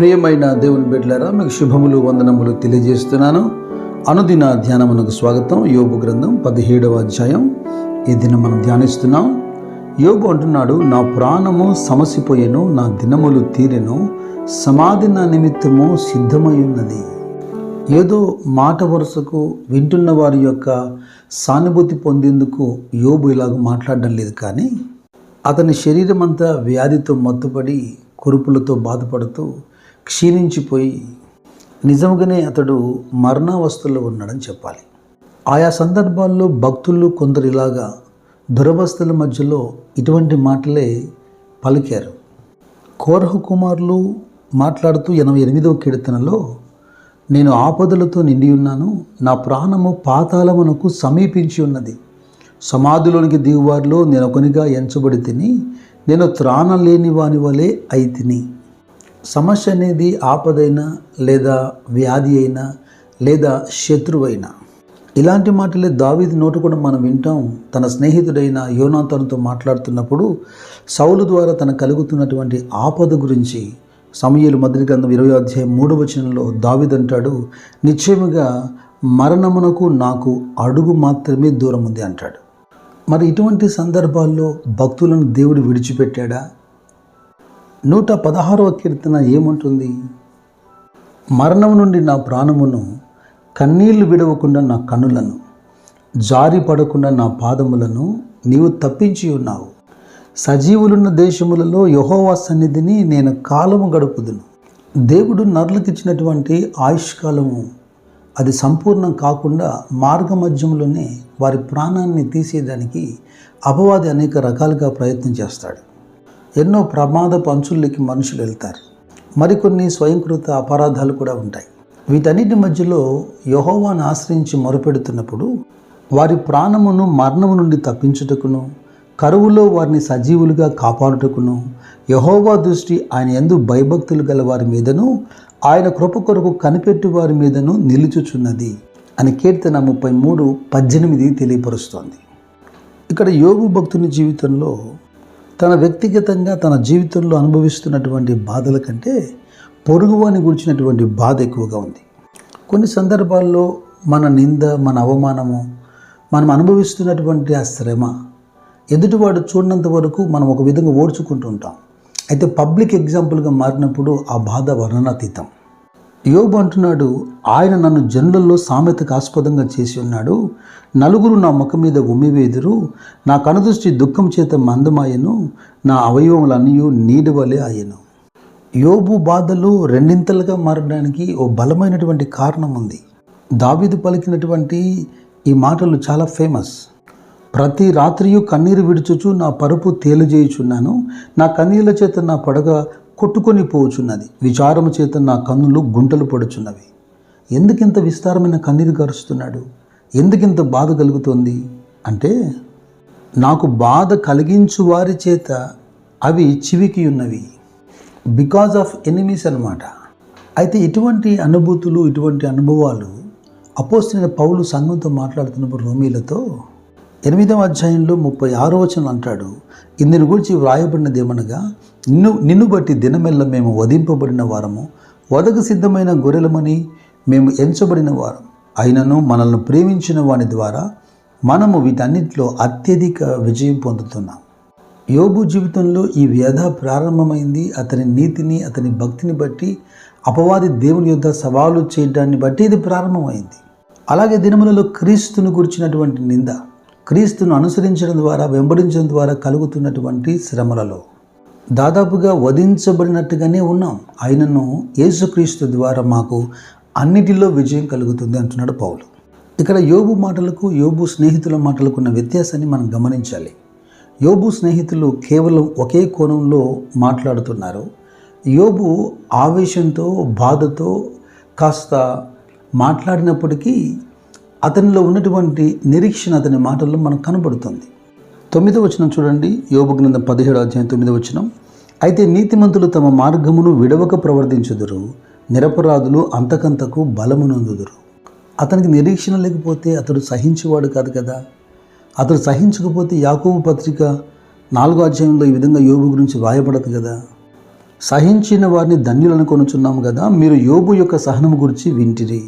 ప్రియమైన దేవుని బిడ్డలారా మీకు శుభములు వందనములు తెలియజేస్తున్నాను. అనుదిన ధ్యానమునకు స్వాగతం. యోగు గ్రంథం పదిహేడవ అధ్యాయం. ఈ దినం మనం ధ్యానిస్తున్నాం. యోగు అంటున్నాడు నా ప్రాణము సమసిపోయెను నా దినములు తీరెను సమాధి నా నిమిత్తము సిద్ధమై ఉన్నది ఏదో మాట వరుసకు వింటున్న వారి యొక్క సానుభూతి పొందేందుకు యోబు ఇలాగ మాట్లాడడం లేదు కానీ అతని శరీరం అంతా వ్యాధితో మత్తుపడి కురుపులతో బాధపడుతూ క్షీణించిపోయి నిజంగానే అతడు మరణావస్థలో ఉన్నాడని చెప్పాలి. ఆయా సందర్భాల్లో భక్తులు కొందరు ఇలాగా దురవస్థల మధ్యలో ఇటువంటి మాటలే పలికారు. కోరహ కుమారులు మాట్లాడుతూ ఎనభై ఎనిమిదవ కీర్తనలో నేను ఆపదలతో నిండి ఉన్నాను నా ప్రాణము పాతాళమునకు సమీపించి ఉన్నది. సమాధిలోనికి దిగువారిలో నేను ఒకనిగా ఎంచబడి తిని నేను త్రాణ లేని వాని వలె అయి తిని సమస్య అనేది ఆపదైనా లేదా వ్యాధి అయినా లేదా శత్రువైనా. ఇలాంటి మాటలే దావీది నోటు కూడా మనం వింటాం. తన స్నేహితుడైన యోనాతనుతో మాట్లాడుతున్నప్పుడు సౌలు ద్వారా తన కలుగుతున్నటువంటి ఆపద గురించి సమయలు మొదటి గ్రంథం ఇరవై అధ్యాయం మూడు వచనంలో దావిదంటాడు నిశ్చయముగా మరణమునకు నాకు అడుగు మాత్రమే దూరం ఉంది అంటాడు. మరి ఇటువంటి సందర్భాల్లో భక్తులను దేవుడు విడిచిపెట్టాడా? నూట పదహారవ కీర్తన ఏముంటుంది? మరణం నుండి నా ప్రాణమును కన్నీళ్ళు విడవకుండా నా కన్నులను జారి పడకుండా నా పాదములను నీవు తప్పించి ఉన్నావు. సజీవులున్న దేశములలో యహోవా సన్నిధిని నేను కాలము గడుపుదును. దేవుడు నరులకిచ్చినటువంటి ఆయుష్కాలము అది సంపూర్ణం కాకుండా మార్గమధ్యంలోనే వారి ప్రాణాన్ని తీసేయడానికి అపవాది అనేక రకాలుగా ప్రయత్నం చేస్తాడు. ఎన్నో ప్రమాద పంచుల్లోకి మనుషులు వెళ్తారు. మరికొన్ని స్వయంకృత అపరాధాలు కూడా ఉంటాయి. వీటన్నిటి మధ్యలో యహోవాను ఆశ్రయించి మొరపెడుతున్నప్పుడు వారి ప్రాణమును మరణము నుండి తప్పించుటకును కరువులో వారిని సజీవులుగా కాపాడుటకును యహోవా దృష్టి ఆయన ఎందు భయభక్తులు గల వారి మీదను ఆయన కృప కొరకు కనిపెట్టి వారి మీదను నిలుచుచున్నది అని కీర్తన ముప్పై మూడు పద్దెనిమిది తెలియపరుస్తోంది. ఇక్కడ యోగు భక్తుని జీవితంలో తన వ్యక్తిగతంగా తన జీవితంలో అనుభవిస్తున్నటువంటి బాధల కంటే పొరుగువాని గురించినటువంటి బాధ ఎక్కువగా ఉంది. కొన్ని సందర్భాల్లో మన నింద మన అవమానము మనం అనుభవిస్తున్నటువంటి ఆ శ్రమ ఎదుటివాడు చూడనంత వరకు మనం ఒక విధంగా ఓడ్చుకుంటూ ఉంటాం. అయితే పబ్లిక్ ఎగ్జాంపుల్గా మారినప్పుడు ఆ బాధ వర్ణనాతీతం. యోబు అంటున్నాడు ఆయన నన్ను జనులలో సామెతకు ఆస్పదంగా చేసి ఉన్నాడు. నలుగురు నా ముఖం మీద ఉమ్మివేదురు నా కనుదృష్టి దుఃఖం చేత మందమాయను. నా అవయవములన్నీ నీడవలే వలె ఆయను యోబు బాధలు రెండింతలుగా మారడానికి ఓ బలమైనటువంటి కారణం ఉంది దావీదు పలికినటువంటి ఈ మాటలు చాలా ఫేమస్. ప్రతి రాత్రియు కన్నీరు విడుచుచు నా పరుపు తేలిజేయుచున్నాను. నా కన్నీళ్ళ చేత నా పడగ కొట్టుకొని పోచున్నది. విచారము చేత నా కన్నులు గుంటలు పడుచున్నవి. ఎందుకింత విస్తారమైన కన్నీరు గరుస్తున్నాడు? ఎందుకింత బాధ కలుగుతోంది? అంటే నాకు బాధ కలిగించు వారి చేత అవి చివికి ఉన్నవి బికాజ్ ఆఫ్ ఎనిమీస్ అన్నమాట. అయితే ఇటువంటి అనుభూతులు ఇటువంటి అనుభవాలు అపోసిన పౌలు సంఘంతో మాట్లాడుతున్నప్పుడు రోమీలతో ఎనిమిదవ అధ్యాయంలో ముప్పై ఆరో వచనం అంటాడు ఇందుని గురించి వ్రాయబడినది ఏమనగా నిన్ను నిన్ను బట్టి దినమెల్ల మేము వధింపబడిన వారము. వదకు సిద్ధమైన గొర్రెలమని మేము ఎంచబడిన వారం. అయినను మనల్ని ప్రేమించిన వాని ద్వారా మనము వీటన్నిటిలో అత్యధిక విజయం పొందుతున్నాం. యోబు జీవితంలో ఈ వ్యధ ప్రారంభమైంది. అతని నీతిని అతని భక్తిని బట్టి అపవాది దేవుని యొద్ద సవాలు చేయడాన్ని బట్టి ఇది ప్రారంభమైంది. అలాగే దినములలో క్రీస్తును గురించినటువంటి నింద క్రీస్తును అనుసరించడం ద్వారా వెంబడించడం ద్వారా కలుగుతున్నటువంటి శ్రమలలో దాదాపుగా వధించబడినట్టుగానే ఉన్నాం. ఆయనను యేసుక్రీస్తు ద్వారా మాకు అన్నిటిలో విజయం కలుగుతుంది అంటున్నాడు పౌలు. ఇక్కడ యోబు మాటలకు యోబు స్నేహితుల మాటలకు ఉన్న వ్యత్యాసాన్ని మనం గమనించాలి. యోబు స్నేహితులు కేవలం ఒకే కోణంలో మాట్లాడుతున్నారు. యోబు ఆవేశంతో బాధతో కాస్త మాట్లాడినప్పటికీ అతనిలో ఉన్నటువంటి నిరీక్షణ అతని మాటల్లో మనకు కనబడుతుంది. తొమ్మిదో వచనం చూడండి. యోగ గ్రంథం పదిహేడు అధ్యాయం తొమ్మిదో వచనం. అయితే నీతిమంతులు తమ మార్గమును విడవక ప్రవర్తించుదురు నిరపరాధులు అంతకంతకు బలమునందుదురు. అతనికి నిరీక్షణ లేకపోతే అతడు సహించేవాడు కాదు కదా. అతడు సహించకపోతే యాకోబు పత్రిక నాలుగో అధ్యాయంలో ఈ విధంగా యోబు గురించి వాయపడదు కదా. సహించిన వారిని ధన్యులను కొనుచున్నాము కదా మీరు యోబు యొక్క సహనము గురించి వింటిరి.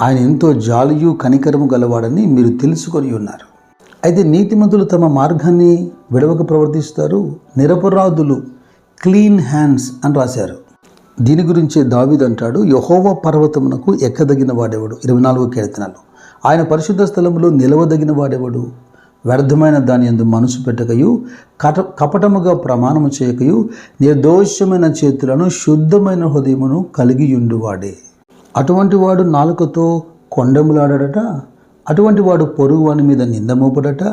ఆయన ఎంతో జాలియు కనికరము గలవాడని మీరు తెలుసుకొని ఉన్నారు. అయితే నీతిమంతులు తమ మార్గాన్ని విడవక ప్రవర్తిస్తారు. నిరపరాధులు క్లీన్ హ్యాండ్స్ అని రాశారు. దీని గురించే దావిద్ అంటాడు యహోవ పర్వతమునకు ఎక్కదగిన వాడేవాడు? ఇరవై నాలుగు కీర్తనాలు ఆయన పరిశుద్ధ స్థలంలో నిలవదగిన వాడేవాడు? వ్యర్థమైన దాని ఎందు మనసు పెట్టకయు కట కపటముగా ప్రమాణము చేయకయు నిర్దోషమైన చేతులను శుద్ధమైన హృదయమును కలిగియుండువాడే. అటువంటి వాడు నాలుకతో కొండములాడట అటువంటి వాడు పొరుగు వాని మీద నిందమోపడట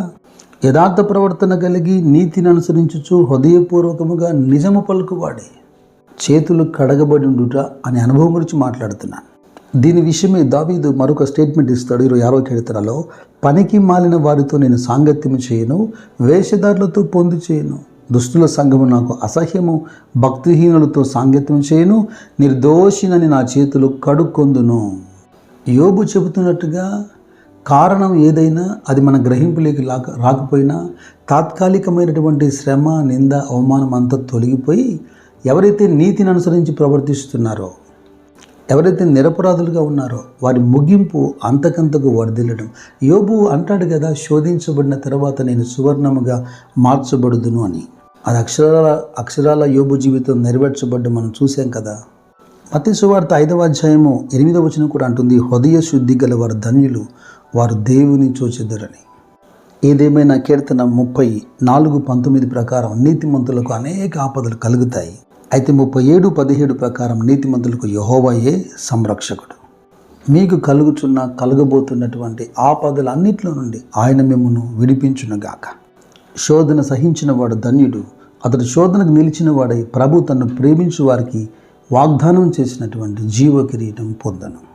యథార్థ ప్రవర్తన కలిగి నీతిని అనుసరించుచు హృదయపూర్వకముగా నిజము పలుకువాడే. చేతులు కడగబడి ఉండుట అనే అనుభవం గురించి మాట్లాడుతున్నాను. దీని విషయమే దావీదు మరొక స్టేట్మెంట్ ఇస్తాడు ఇరవై ఆరో కీర్తనలో పనికి మాలిన వారితో నేను సాంగత్యం చేయను వేషధారులతో పొంది చేయను. దుష్టుల సంఘము నాకు అసహ్యము భక్తిహీనులతో సాంగత్యం చేయను నిర్దోషినని నా చేతులు కడుక్కొందును యోబు చెబుతున్నట్టుగా కారణం ఏదైనా అది మన గ్రహింపులోకి రాక రాకపోయినా తాత్కాలికమైనటువంటి శ్రమ నింద అవమానం అంతా తొలగిపోయి ఎవరైతే నీతిని అనుసరించి ప్రవర్తిస్తున్నారో ఎవరైతే నిరపరాధులుగా ఉన్నారో వారి ముగింపు అంతకంతకు వర్ధిల్లడం యోబు అంటాడు కదా శోధించబడిన తర్వాత నేను సువర్ణముగా మార్చబడుదును అని. అది అక్షరాల అక్షరాల యోబు జీవితం నెరవేర్చబడ్డం మనం చూసాం కదా. మతి సువార్త ఐదవ అధ్యాయము ఎనిమిదవ వచనం కూడా అంటుంది హృదయ శుద్ధి గల వారు ధన్యులు వారు దేవుని చూచెదరని. ఏదేమైనా కీర్తన ముప్పై నాలుగు పంతొమ్మిది ప్రకారం నీతిమంతులకు అనేక ఆపదలు కలుగుతాయి. అయితే ముప్పై ఏడు పదిహేడు ప్రకారం నీతిమంతులకు యహోవయే సంరక్షకుడు. మీకు కలుగుచున్న కలగబోతున్నటువంటి ఆపదలన్నిట్లో నుండి ఆయన మిమ్మను విడిపించునుగాక. శోధన సహించిన వాడు ధన్యుడు. అతడు శోధనకు నిలిచిన వాడై ప్రభు తన్ను ప్రేమించు వారికి వాగ్దానం చేసినటువంటి జీవ కిరీటం పొందను.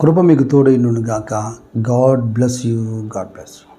కృప మీకు తోడైనుగాక God bless you God bless you